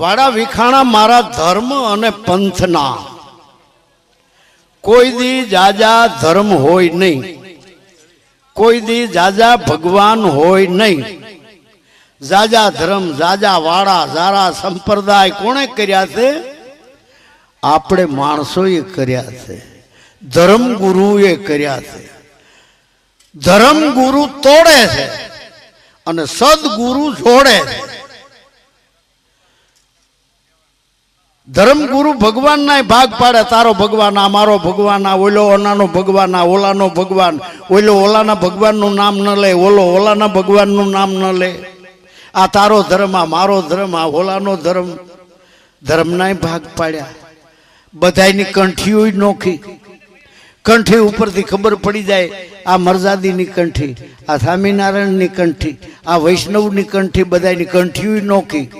વાડા વિખાણા મારા ધર્મ અને પંથના. કોઈ દી જાજા ધર્મ હોય નહીં. કોઈ દી જાજા ભગવાન હોય નહીં. જાજા ધર્મ, જાજા વાડા, જારા સંપ્રદાય કોણે કર્યા છે? આપણે માણસોએ કર્યા છે. ધર્મ ગુરુએ કર્યા છે. ધર્મ ગુરુ તોડે છે અને સદગુરુ જોડે છે. ધર્મગુરુ ભગવાનના ભાગ પાડે, તારો ભગવાન આ મારો ભગવાન આ ઓલો ઓનાનો ભગવાન આ ઓલાનો ભગવાન, ઓલો ઓલાના ભગવાનનું નામ ન લે, ઓલો ઓલાના ભગવાનનું નામ ન લે. આ તારો ધર્મ, આ મારો ધર્મ, આ ઓલાનો ધર્મ. ધર્મનાય ભાગ પાડ્યા. બધાયની કંઠીઓ નોખી. કંઠી ઉપરથી ખબર પડી જાય, આ મરજાદીની કંઠી, આ સ્વામિનારાયણની કંઠી, આ વૈષ્ણવની કંઠી, બધાયની કંઠીઓ નોખી.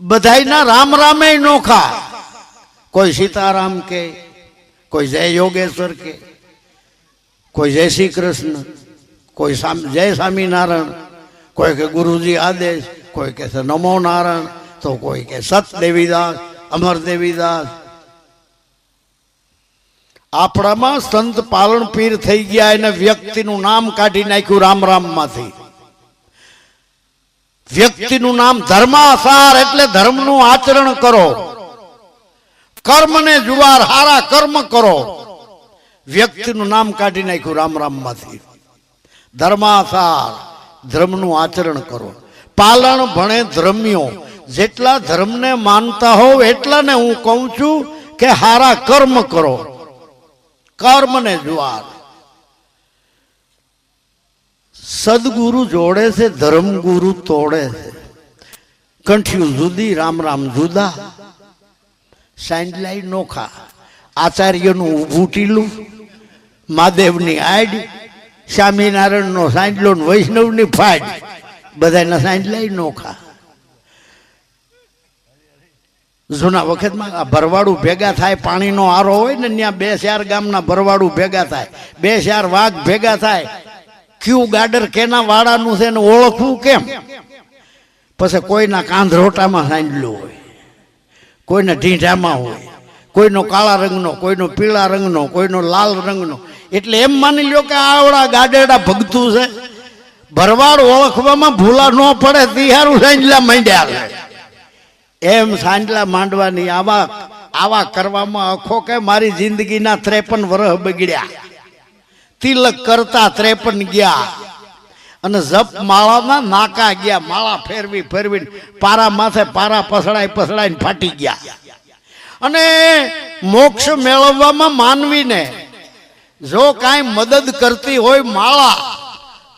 બધાયના રામ રામે નોખા. કોઈ સીતારામ કે, કોઈ જય યોગેશ્વર કે, કોઈ જય શ્રી કૃષ્ણ કોઈ જય સ્વામિનારાયણ, કોઈ કે ગુરુજી આદેશ, કોઈ કે નમો નારાયણ, તો કોઈ કે સત દેવીદાસ અમર દેવીદાસ આપણામાં સંત પાલણ પીર થઈ ગયા એને વ્યક્તિનું નામ કાઢી નાખ્યું રામ રામમાંથી વ્યક્તિનું નામ ધર્માસાર એટલે ધર્મનું આચરણ કરો. કર્મને જુવાર, હારા કર્મ કરો. વ્યક્તિનું નામ કાઢી નાખ્યું રામ રામમાંથી. ધર્માસાર, ધર્મનું આચરણ કરો. પાલણ ભણે ધર્મ્યો. જેટલા ધર્મને માનતા હોવ એટલાને હું કહું છું કે હારા કર્મ કરો. કર્મને જુવાર સદગુરુ જોડે છે, ધર્મગુરુ તોડે છે. કંઠ્યું જુદી, રામ રામ જુદા. સાંજલાઈ નોખા આચાર્યનું ઊભું ટીલું, મહાદેવની આડ, સ્વામિનારાયણનો સાંજલો વૈષ્ણવની ફાડ બધાના સાંજલાઈ નોખા જૂના વખતમાં આ ભરવાડું ભેગા થાય, પાણીનો આરો હોય ને, ત્યાં બે ચાર ગામના ભરવાડું ભેગા થાય. બે ચાર વાઘ ભેગા થાય. ક્યુ ગાડર કેના વાળાનું છે ને ઓળખવું કેમ? પછી કોઈના કાંધરોટામાં સાંજલું હોય, કોઈના ઢીંઢામાં હોય, કોઈનો કાળા રંગનો, કોઈનો પીળા રંગનો, કોઈનો લાલ રંગનો. એટલે એમ માની લ્યો કે આવડા ગાડેડા ભગતું છે. ભરવાડ ઓળખવામાં ભૂલા ન પડે, તિહારું સાંજલા માંડ્યા એમ સાંજલા માંડવાની આવા આવા કરવામાં અખો કે મારી જિંદગીના ત્રેપન વર્ષ બગડ્યા. તિલક કરતા ત્રેપન ગયા. અને જપ માળામાં નાકા ગયા, માળા ફેરવી ફેરવી પારા માથે પારા પસડાઈ પસડાઈને ફાટી ગયા. અને મોક્ષ મેળવવામાં માનવીને જો કાંઈ મદદ કરતી હોય માળા,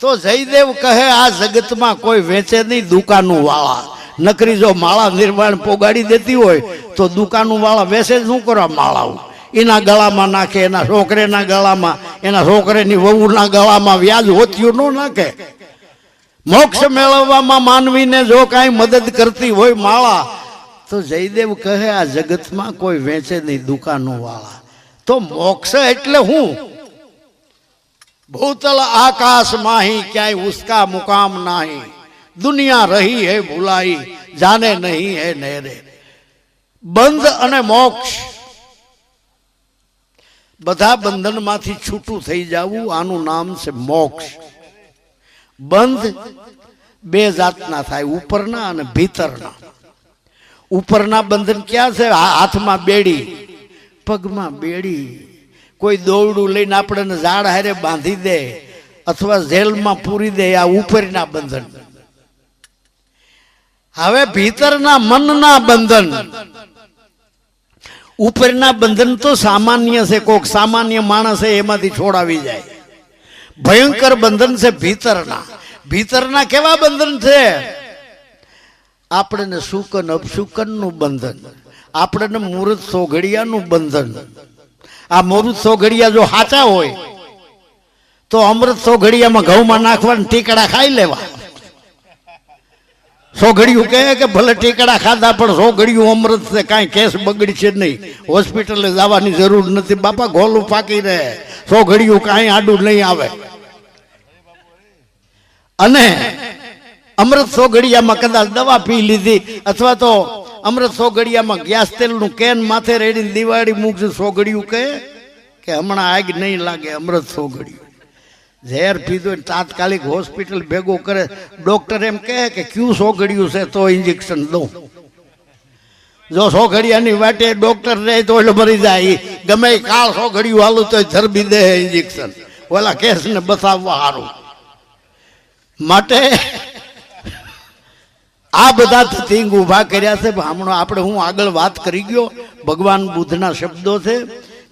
તો જયદેવ કહે, આ જગતમાં કોઈ વેચે નહીં દુકાનું વાળા. નકરી જો માળા નિર્માણ પોગાડી દેતી હોય, તો દુકાનું વાળા જ શું કરવા માળાઓ? એના ગળામાં નાખે, એના છોકરેના ગળામાં, એના છોકરેની વહુના ગળામાં વ્યાજ હોતિયું ન નાખે. મોક્ષ મેળવવામાં માનવીને જો કાંઈ મદદ કરતી હોય માળા, તો જયદેવ કહે, આ જગતમાં કોઈ વેચે નહીં દુકાનો વાળા તો મોક્ષ એટલે હું? ભૂતલ આકાશ માહી ક્યાંય ઉસકા મુકામ નાહી. દુનિયા રહી હે ભૂલાઈ, જાને નહીં હે નેરે. બંધ અને મોક્ષ બધા બંધનમાંથી છૂટું થઈ જવું, આનું નામ છે મોક્ષ. બંધ બે જાતના થાય, ઉપરના અને ભીતરના. ઉપરના બંધન ક્યાં છે? હાથમાં બેડી, પગમાં બેડી. કોઈ દોરડું લઈને આપણને ઝાડ હારે બાંધી દે અથવા જેલમાં પૂરી દે, આ ઉપરના બંધન. હવે ભીતરના મનના બંધન. ઉપરના બંધન તો સામાન્ય છે, કોક સામાન્ય માણસ છે, એમાંથી છોડાવી જાય. ભયંકર બંધન છે ભીતરના. ભીતરના કેવા બંધન છે? આપણને શુકન, અપશુકનનું બંધન. આપણને મુહૂર્ત સોઘડિયાનું બંધન. આ મુહૂર્ત સોઘડિયા જો સાચા હોય, તો અમૃત સોઘડિયામાં ઘઉંમાં નાખવાના ટીકડા ખાઈ લેવા. સોઘડિયું કહે કે ભલે ટેકડા ખાધા, પણ સોઘડિયું અમૃત છે, કાંઈ કેસ બગડશે નહીં. હોસ્પિટલે જવાની જરૂર નથી. બાપા, ગોલું પાકી રહે. સોઘડિયું કાંઈ આડું નહીં આવે. અને અમૃત સોઘડિયામાં કદાચ દવા પી લીધી, અથવા તો અમૃત સોઘડિયામાં ગેસ તેલનું કેન માથે રેડીને દિવાળી મૂકશે. સોઘડિયું કહે કે હમણાં આગ નહીં લાગે અમૃત સોગડિયું. ઝેર પીધું તાત્કાલિક હોસ્પિટલ ભેગું કરે. ડોક્ટર એમ કહે કે ક્યુ સોગડ્યું છે તો ઇન્જેક્શન દઉં. જો સોગડિયાની વાટે ડોક્ટર રહે તો એટલે મરી જાય. ગમે કાળ સોગડિયું હાલું તો ચરબી દે ઇન્જેક્શન ઓલા કેસને બતાવવા સારું માટે આ બધા થિંગ ઊભા કર્યા છે. હમણાં આપણે હું આગળ વાત કરી ગયો. ભગવાન બુદ્ધના શબ્દો છે.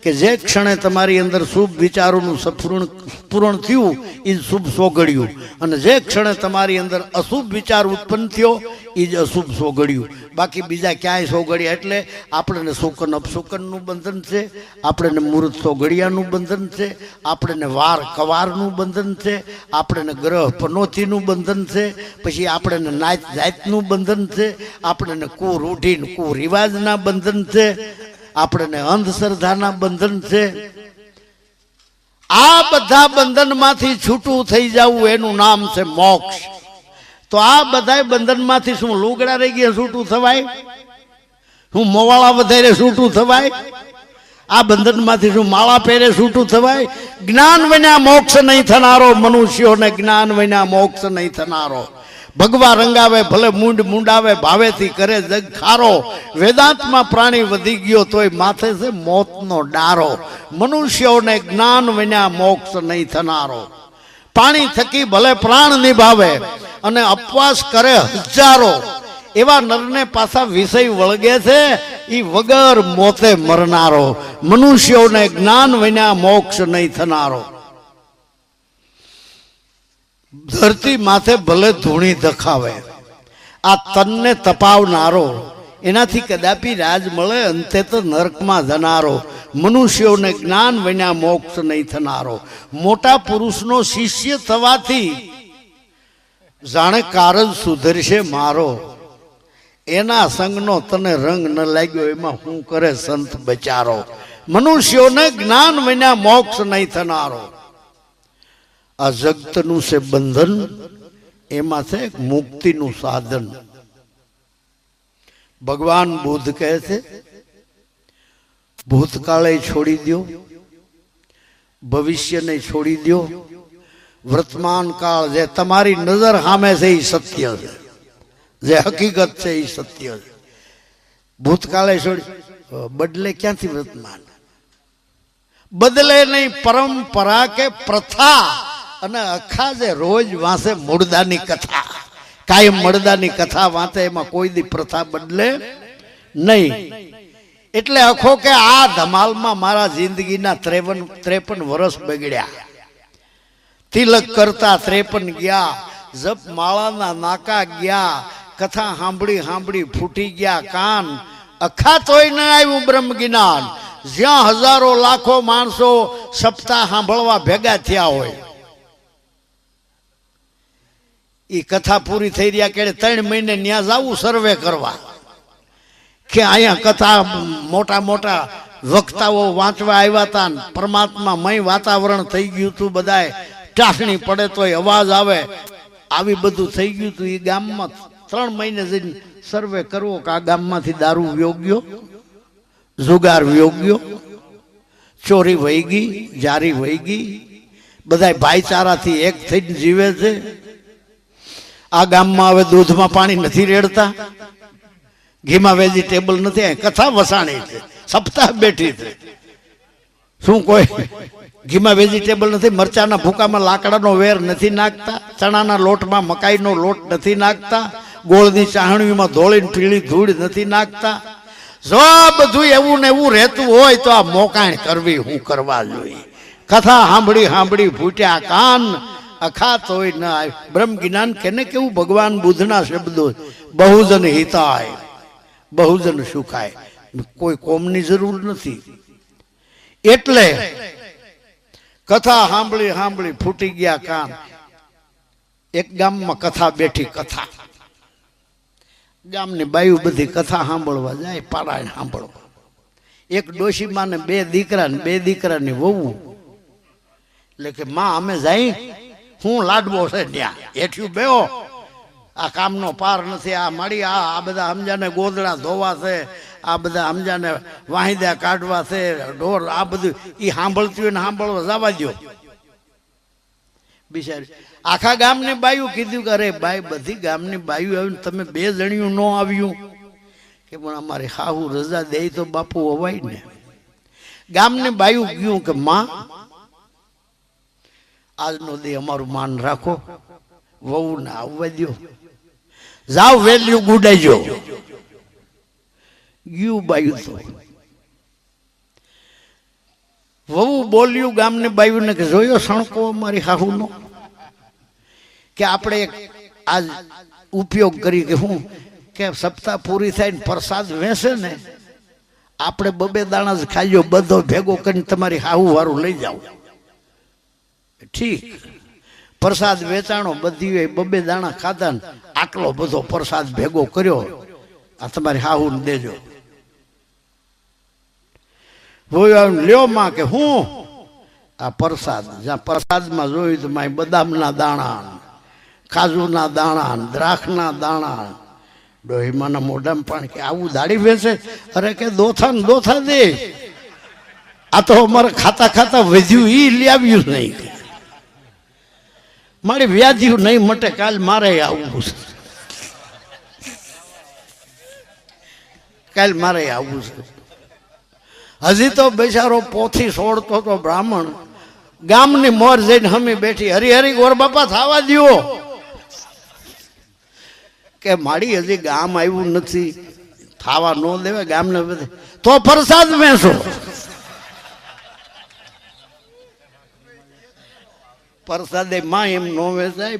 કે જે ક્ષણે તમારી અંદર શુભ વિચારોનું સપૂર્ણ પૂર્ણ થયું એ શુભ સોગડ્યું. અને જે ક્ષણે તમારી અંદર અશુભ વિચાર ઉત્પન્ન થયો એ જ અશુભ સોગડ્યું. બાકી બીજા ક્યાંય સોગડ્યા એટલે આપણને શુકન અપશુકનનું બંધન છે, આપણને મૂર્ત સોગડિયાનું બંધન છે, આપણને વાર કવારનું બંધન છે, આપણને ગ્રહ પનોતીનું બંધન છે, પછી આપણને નાત જાતનું બંધન છે, આપણને કુરૂઢીન કુરિવાજના બંધન છે. આપણને અંધશ્રદ્ધાના બંધન છે. આ બધા બંધનમાંથી છૂટું થઈ જવું એનું નામ છે મોક્ષ. તો આ બધા બંધનમાંથી શું લુગડા રહી ગયા છૂટું થવાય? શું મોવાળા વધારે છૂટું થવાય? આ બંધનમાંથી શું માળા પહેરે છૂટું થવાય? જ્ઞાન વિના મોક્ષ નહીં થનારો મનુષ્યોને જ્ઞાન વિના મોક્ષ નહીં થનારો. ભગવા રંગાવે, ભલે મૂંડ મૂંડાવે, ભાવેથી કરે જગ ખારો. વેદાંતમાં પ્રાણી વધી ગયો તોય માથે છે મોતનો ડારો. મનુષ્યોને જ્ઞાન વિના મોક્ષ નહીં થનારો. પાણી થકી ભલે પ્રાણ નિભાવે અને અપવાસ કરે હજારો. એવા નરને પાછા વિષય વળગે છે એ વગર મોતે મરનારો. મનુષ્યોને જ્ઞાન વિના મોક્ષ નહીં થનારો. ધરતી માથે ભલે ધૂણી દખાવે. આ તનને તપાવનારો, એનાથી કદાપી રાજ મળે, અંતે તો નરકમાં જનારો. મનુષ્યોને જ્ઞાન વિના મોક્ષ નહીં થનારો. મોટા પુરુષનો શિષ્ય થવાથી જાણે કારણ સુધરશે મારો. એના સંગનો તને રંગ ન લાગ્યો, એમાં હું કરે સંત બચારો. મનુષ્યોને જ્ઞાન વિના મોક્ષ નહીં થનારો. આ જગતનું છે બંધન, એમાં છે મુક્તિનું સાધન. ભગવાન બુદ્ધ કહે છે, ભૂતકાળે છોડી દો ભવિષ્યને છોડી દો વર્તમાન કાળ જે તમારી નજર સામે છે એ સત્ય છે. જે હકીકત છે એ સત્ય છે. ભૂતકાળે છોડી, બદલે ક્યાંથી વર્તમાન? બદલે નહીં, પરંપરા કે પ્રથા. અને આખા જે રોજ વાંચે મુર્દાની કથા. કાયમ મરદાની કથા વાંચે એમાં કોઈ દી પ્રથા બદલે નહીં. એટલે અખો કે આ ધમાલમાં મારા જિંદગીના ત્રેપન ત્રેપન વર્ષ બગડ્યા. તિલક કરતા ત્રેપન ગયા, જપ માળાના નાકા ગયા, કથા સાંભળી સાંભળી ફૂટી ગયા કાન. અખા તોય ન આવ્યું બ્રહ્મ જ્ઞાન. જ્યાં હજારો લાખો માણસો સપ્તાહ સાંભળવા ભેગા થયા હોય. એ કથા પૂરી થઈ રહ્યા કે ત્રણ મહિને ન્યા જવું સર્વે કરવા. કે અહીંયા કથા મોટા મોટા વક્તાઓ વાંચવા આવ્યા હતા પરમાત્મા મય વાતાવરણ થઈ ગયું હતું બધાય. ટાસણી પડે તોય અવાજ આવે. આવી બધું થઈ ગયું હતું એ ગામમાં ત્રણ મહિને જઈને સર્વે કરવો કે આ ગામમાંથી દારૂ યોગ્યો જુગાર યોગ્યો ચોરી વહી ગઈ, જારી વહી ગઈ? બધા ભાઈચારાથી એક થઈને જીવે છે. આ ગામમાં હવે દૂધમાં પાણી નથી રેડતા. ઘીમાં વેજીટેબલ નથી કથા વસાણી છે, સપ્તાહ બેઠી છે. શું કોઈ ઘીમાં વેજીટેબલ નથી, મરચાના ભૂકામાં લાકડાનો વેર નથી નાખતા, ચણાના લોટમાં મકાઈનો લોટ નથી નાખતા, ગોળની ચાહણીમાં ધોળીને પીળી ધૂળ નથી નાખતા. જો બધું એવું ને એવું રહેતું હોય તો આ મોકાણ કરવી હું કરવા જોઈએ. કથા સાંભળી સાંભળી ફૂટ્યા કાન અખાત હોય ન આવે. બ્રહ્મ જ્ઞાન કેને કેવું ભગવાન બુદ્ધના શબ્દો બહુજન હિતાય. બહુજન સુખાય. કોઈ કોમની જરૂર નથી. એટલે કથા સાંભળી સાંભળી ફૂટી ગયા કામ. એક ગામમાં કથા બેઠી કથા. ગામની બાયુ બધી કથા સાંભળવા જાય, પારાયણ સાંભળવા. એક ડોશીમાં ને બે દીકરા ને બે દીકરાની વહુ. એટલે કે, માં, અમે જાય હું લાડવો છે ત્યાં. હેઠ્યું બેહો. આ કામનો પાર નથી. આ મળી, આ આ બધા સમજાને ગોદડા ધોવા છે. આ બધા સમજાને વાહિદા કાઢવા છે. ઢોર આ બધું એ સાંભળતી હોય ને સાંભળવા જવા દો બિચારી, આખા ગામની બાયું કીધું કે, અરે બાઈ બધી ગામની બાયું આવ્યું તમે બે જણિયું ન આવ્યું. કે પણ અમારે હાહુ રજા દે તો બાપુ અવાય ને. ગામની બાયું ગયું કે, માં આજનો દે અમારું માન રાખો. વહુ ને આવવા દો જાવ વેલ્યુ ગુડાઈજો. ગયું બાયું તો. વહુ બોલ્યું ગામને બાયું ને કે, જોયો સણકો અમારી હાહુનો? કે આપણે આ ઉપયોગ કરી કે હું, કે સપ્તાહ પૂરી થાય ને પ્રસાદ વેસે ને, આપણે બબે દાણા જ ખાજો બધો ભેગો કરીને તમારી હાહુ વાળું લઈ જાઓ. ઠીક. પ્રસાદ વેચાણો બધી બબે દાણા ખાધા ને આટલો બધો પ્રસાદ ભેગો કર્યો. આ તમારી હાહુ દેજો. લ્યો માં કે હું? આ પ્રસાદ, જ્યાં પ્રસાદમાં જોયું તો માય બદામના દાણા કાજુના દાણા દ્રાક્ષના દાણા ડોહીમાના મોઢામાં પણ કે આવું દાડી વેચે? અરે કે દોથા ને દોથા દે. આ તો અમારે ખાતા ખાતા વધ્યું એ લઈ આવ્યું નહીં. મારી વ્યાધિયું નહીં મટે, કાલ મારે આવવું છે. કાલ મારે આવવું છે. હજી તો બેચારો પોથી છોડતો તો બ્રાહ્મણ. ગામની મોર જઈને હમી બેઠી, હરી હરી, ગોર બાપા, થવા દો કે મારી હજી ગામ આવ્યું નથી, થાવા ન દેવે ગામને બધે. તો પ્રસાદ વેચો. પ્રસાદે માં એમ નો વેચાય,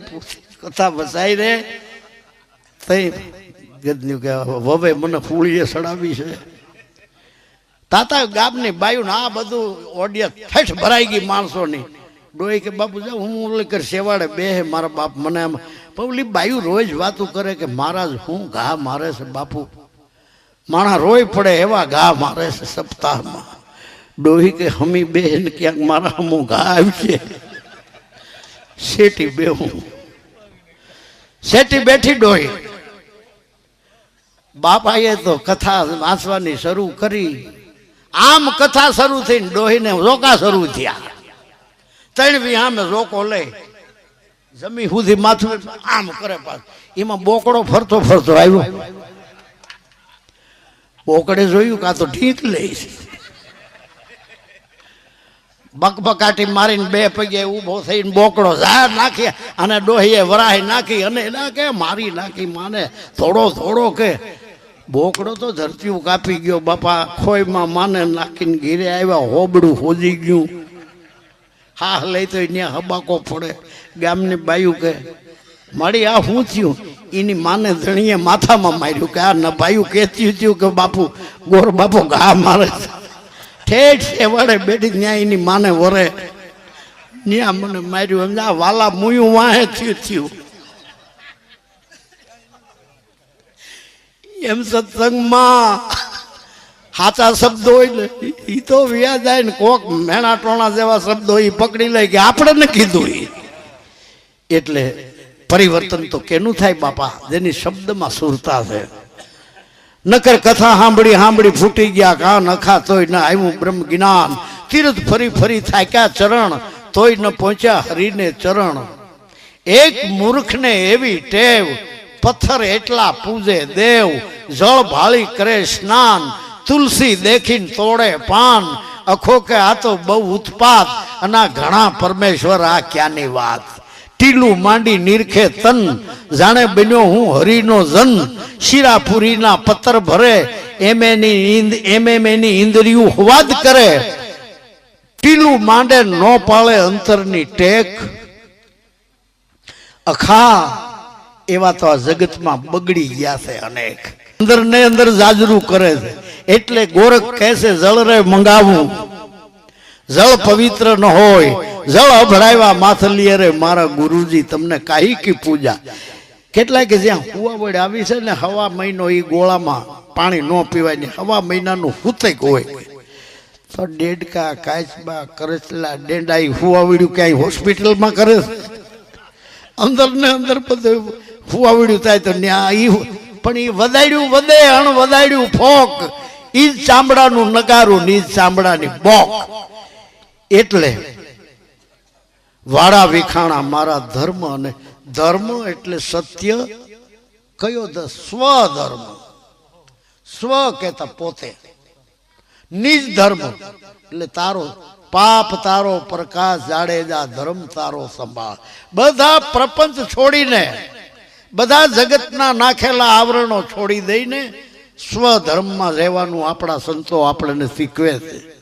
કથા વસાય રે. થઈ ગદન્યું કે હવે મને ફૂળીએ સડાવી છે. તાતા ગામની બાયું આ બધું ઓડિયન્સ ઠેઠ ભરાઈ ગઈ માણસોની. ડોઈ કે, બાપુ જાવ હું ઓલે કર સેવાડે બે હે મારા બાપ મને એમ પવલી બાયું રોજ વાતું કરે કે, મહારાજ, હું ઘા મારે છે, બાપુ. માણા રોય પડે એવા ઘા મારે છે સપ્તાહમાં. ડોહી કે, હમી બેન ક્યાંક મારા હમું ઘા આવશે શેટી બેહું. શેઠી બેઠી ડોહી. બાપાએ તો કથા વાંચવાની શરૂ કરી. આમ કથા શરૂ થઈને ડોહીને રોકા શરૂ થયા. ત્રણ આમે રોકો લઈ જમી સુધી માથું આમ કરે પાછ. એમાં બોકડો ફરતો ફરતો આવ્યો. બોકડે જોયું કાં તો ઠીક લઈશ બકબકાટી મારીને બે પગે ઊભો થઈને બોકડો ઝાડ નાખી અને ડોહીએ વરાહી નાખી અને એના કે મારી નાખી માને થોડો થોડો કે બોકડો તો ધરતીઓ કાપી ગયો, બાપા, ખોઈમાં માને નાખીને ઘીરે આવ્યા, હોબડું હોજી ગયું. હા લઈ તો ત્યાં હબાકો પડે. ગામની બાયું કે, મારી આ શું થયું? એની માને ધણીએ માથામાં માર્યું કે, આ ન બાયું કહેતી થયું કે બાપુ, ગોર બાપુ ઘા મારે છે. ઠેઠ વડે બેઠી ત્યાં એની માને વરે. ન્યા મને માર્યું, એમ આ વાલા મુયું વાહે થયું થયું. એમ સત્સંગમાં સાચા શબ્દો હોય ને એ તો વ્યા જાય ને કોક મેણા ટોણા જેવા શબ્દો એ પકડી લે કે આપણે ને કીધું એ એટલે પરિવર્તન તો કેનું થાય બાપા? જેની શબ્દમાં સુરતા છે. નકર કથા સાંભળી સાંભળી ફૂટી ગયા કા નખા તોય ન આવ્યું બ્રહ્મ જ્ઞાન. તીર્થ ફરી ફરી થાક્યા ચરણ? તોય ન પહોંચ્યા હરીને ચરણ. એક મૂર્ખને એવી ટેવ, પથ્થર એટલા પૂજે દેવ, જળ ભાળી કરે સ્નાન, તુલસી દેખીને તોડે પાન. અખો કે આ તો બહુ ઉત્પાત, અને ઘણા પરમેશ્વર આ ક્યાંની વાત? ટીલું માંડી નીરખે તન. જાણે બન્યો હું હરિનો જન. શિરાપુરીના પત્તર ભરે એમ એની ઇન્દ્રિયું હવાદ કરે. ટીલું માંડે નો પાળે અંતરની ટેક. અખા, એવા તો આ જગતમાં બગડી ગયા છે અનેક. અંદર ને અંદર જાજરું કરે છે. એટલે ગોરખ કહે છે જળ રે મંગાવું. જળ પવિત્ર ન હોય. જળ અભડાવ્યા માથલીએ રે મારા ગુરુજી તમને કાહી કી પૂજા? કેટલાય કે જ્યાં હુવા વડે આવી છે ને હવા મહિનો એ ગોળામાં પાણી ન પીવાય ને હવા મહિનાનું હુતક હોય. તો ડેડકા, કાચબા કરચલા ડેંડાઈ હુવાવડ્યું ક્યાંય હોસ્પિટલમાં કરે અંદર ને અંદર બધું હુવાવડ્યું થાય તો ન્યા એ પણ એ વધાડ્યું વધે, અણ વધાડ્યું ફોક. એ જ ચામડાનું નગારું ને એ ચામડાની બોક. એટલે વાડા વિખાણા મારા ધર્મ અને ધર્મ એટલે સત્ય કયો સ્વધર્મ. સ્વ કહેતા પોતે. નિજ ધર્મ એટલે તારો પાપ તારો પ્રકાશ જાડેજા ધર્મ તારો સંભાળ. બધા પ્રપંચ છોડીને, બધા જગતના નાખેલા આવરણો છોડી દઈને સ્વધર્મમાં રહેવાનું આપણા સંતો આપણને શીખવે છે.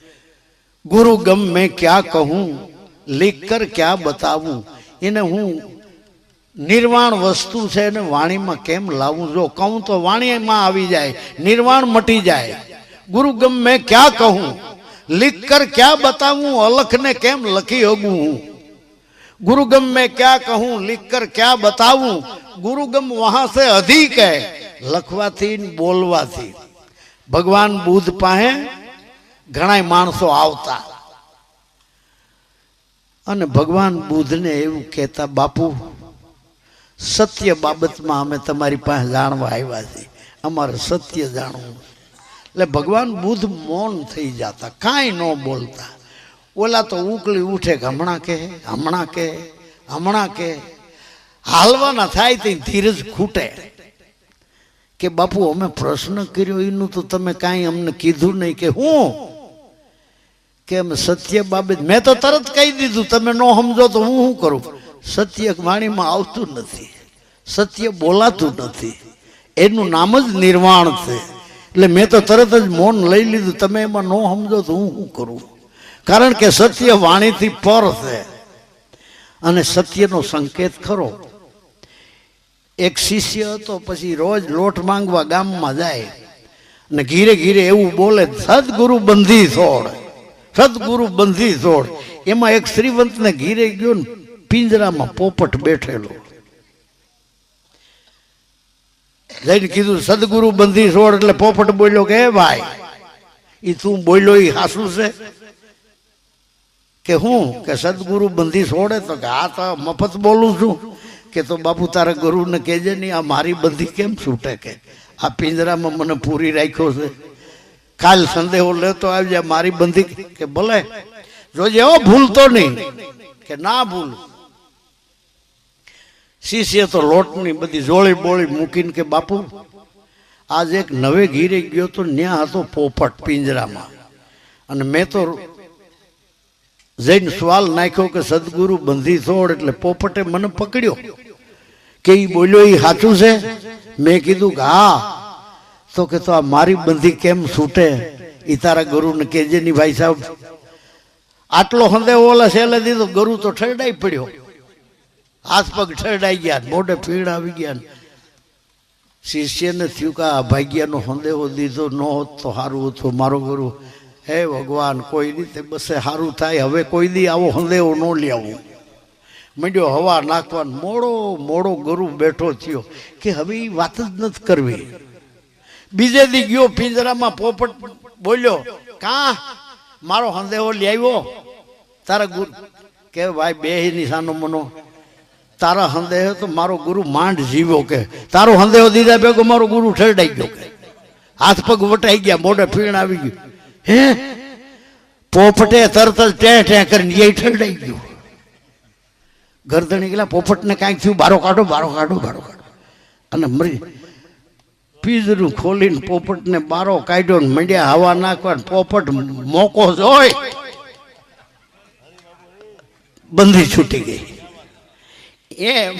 ગુરુ ગમ મેં ક્યાં કહું? કર ક્યાં બતાવું? એને હું નિર્વાણ વસ્તુ છે એને વાણીમાં કેમ લાવું? જો કહું તો વાણીમાં આવી જાય, નિર્વાણ મટી જાય. ગુરુ ગમે ક્યાં કહું? કર ક્યાં બતાવું? અલખને કેમ લખી હગું હું? ગુરુગમ મેં ક્યાં કહું? કર ક્યાં બતાવું? ગુરુગમ વહાં સે અધિક હે લખવાથી બોલવાથી. ભગવાન બુદ્ધ પાસે ઘણા માણસો આવતા. અને ભગવાન બુદ્ધને એવું કહેતા, બાપુ, સત્ય બાબતમાં અમે તમારી પાસે જાણવા આવ્યા છીએ. અમારે સત્ય જાણવું. એટલે ભગવાન બુદ્ધ મૌન થઈ જતા, કાંઈ ન બોલતા. ઓલા તો ઉકલી ઉઠે કે, હમણાં કહે હમણાં કહે હમણાં કે. હાલવાના થાય તે ધીરજ ખૂટે. કે, બાપુ, અમે પ્રશ્ન કર્યો, એનું તો તમે કાંઈ અમને કીધું નહીં કે હું કે સત્ય બાબત મેં તો તરત કહી દીધું, તમે ન સમજો તો હું શું કરું? સત્ય વાણીમાં આવતું નથી. સત્ય બોલાતું નથી. એનું નામ જ નિર્વાણ છે. એટલે મેં તો તરત જ મૌન લઈ લીધું, તમે એમાં ન સમજો તો હું શું કરું? કારણ કે સત્ય વાણીથી પર છે. અને સત્યનો સંકેત ખરો. એક શિષ્ય હતો, પછી રોજ લોટ માંગવા ગામમાં જાય. અને ઘીરે ઘીરે એવું બોલે, સદગુરુ બંધી છોડ. સદગુરુ બંધી જોડ. એમાં એક શ્રીવંતને ઘીરે ગયો ને પિંજરામાં પોપટ બેઠેલો. જઈને કીધું, સદગુરુ બંધી છોડ એટલે પોપટ બોલ્યો કે ભાઈ એ તું બોલ્યો એ હાસું છે? કે હું? કે સદગુરુ બંધી છોડે તો કે, આ તો મફત બોલું છું. કે તો, બાપુ, તારા ગુરુને કહેજે નહીં આ મારી બંધી કેમ છૂટે કે? આ પિંજરામાં મને પૂરી રાખ્યો છે. કાલ સંદેહો લેતો આવજે, મારી બંધી કે ભલે, જોજે, એવો ભૂલતો નહીં કે ના ભૂલ. શિષ્ય તો લોટની બધી જોળી બોળી મૂકીને કે, બાપુ, આજ એક નવે ઘીરે ગયો તો ન્યા હતો પોપટ પિંજરામાં. અને મેં તો જઈને સવાલ નાખ્યો કે, સદગુરુ બંધી છોડ એટલે પોપટે મને પકડ્યો. કે એ બોલ્યો એ સાચું છે? મેં કીધું કે, હા. તો કે તો આ મારી બંધી કેમ છૂટે? એ તારા ગુરુને કહેજે ની ભાઈ સાહેબ, આટલો હંદે ઓલા છેલ્લે દીધો, ગુરુ તો ઠરડાઈ પડ્યો. હાથ પગ ઠરડાઈ ગયા, મોઢે ફીણ આવી ગયા શિષ્યને થયું કે આ ભાગ્યાનો હંદેવો દીધો ન હોત તો સારું હતું. મારો ગુરુ, હે ભગવાન, કોઈ રીતે બસે સારું થાય, હવે કોઈ દી આવો હંદેવો ન લેવું. મંડ્યો હવા નાખવાનો મોડો મોડો ગુરુ બેઠો થયો કે હવે એ વાત જ નથી કરવી. બીજે દી ગયો, પિંજરામાં પોપટ બોલ્યો, કા? મારો સંદેહો આવ્યો? તારા ગુરુ કે, ભાઈ, બે નિશાનો મનો. તારા સંદેહ તો મારો ગુરુ માંડ જીવ્યો કે. તારો સંદેહો દીધા ભેગો મારો ગુરુ ઠરડાઈ ગયો કે. હાથ પગ વટાઈ ગયા, મોઢે ફીણ આવી ગયું. હે? પોપટે તરત જ ટે ટે કરીને એ ઠરડાઈ ગયું. ગરદણી ગયેલા પોપટને કાંઈક થયું, બારો કાઢો બારો કાઢો બારો કાઢો. અને મરી પીજરું ખોલીને પોપટને બારો કાઢ્યો ને મંડ્યા હવા નાખવા પોપટ મોકો જોઈ. બંધી છૂટી ગઈ. એમ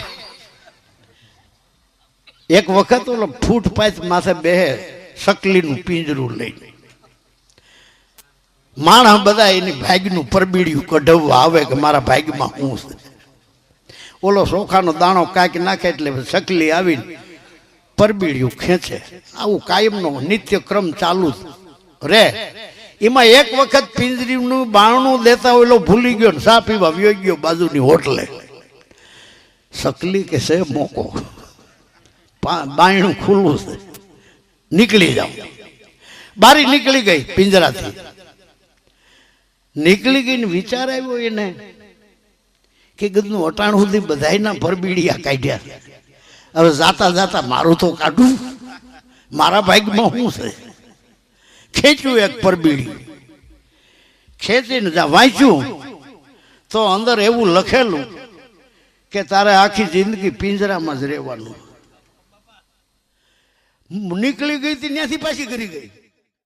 એક વખત ઓલો ફૂટ પાંચ માથે બેહે સકલીનું પિંજરું લઈને માણસ બધા એની ભાગનું પરબીડિયું કઢવવા આવે કે મારા ભાગમાં હું ઓલો સોખાનો દાણો કાંઈક નાખે એટલે સકલી આવીને પરબીડિયું ખેંચે. આવું કાયમનો નિત્ય ક્રમ ચાલુ રે, એમાં એક વખત પિંજરીનું બાણું દેતા ઓલો ભૂલી ગયો ને, સા પીવા, વ્યો ગયો બાજુની હોટલે. સકલી કે છે, મોકો. બાયણું ખુલ્લું છે. નીકળી જાઓ. બારી નીકળી ગઈ પિંજરાથી. નીકળી ગઈને વિચાર આવ્યો એને કે ગદનું અટાણ સુધી બધાયના પરબીડિયા કાઢ્યા. હવે જાતા જાતા મારું તો કાઢું. મારા ભાગમાં શું છે? ખેંચ્યું એક પરબીડી. ખેંચીને જ્યાં વાંચ્યું. તો અંદર એવું લખેલું કે તારે આખી જિંદગી પિંજરામાં જ રહેવાનું. નીકળી ગઈ ત્યાંથી પાછી કરી ગઈ.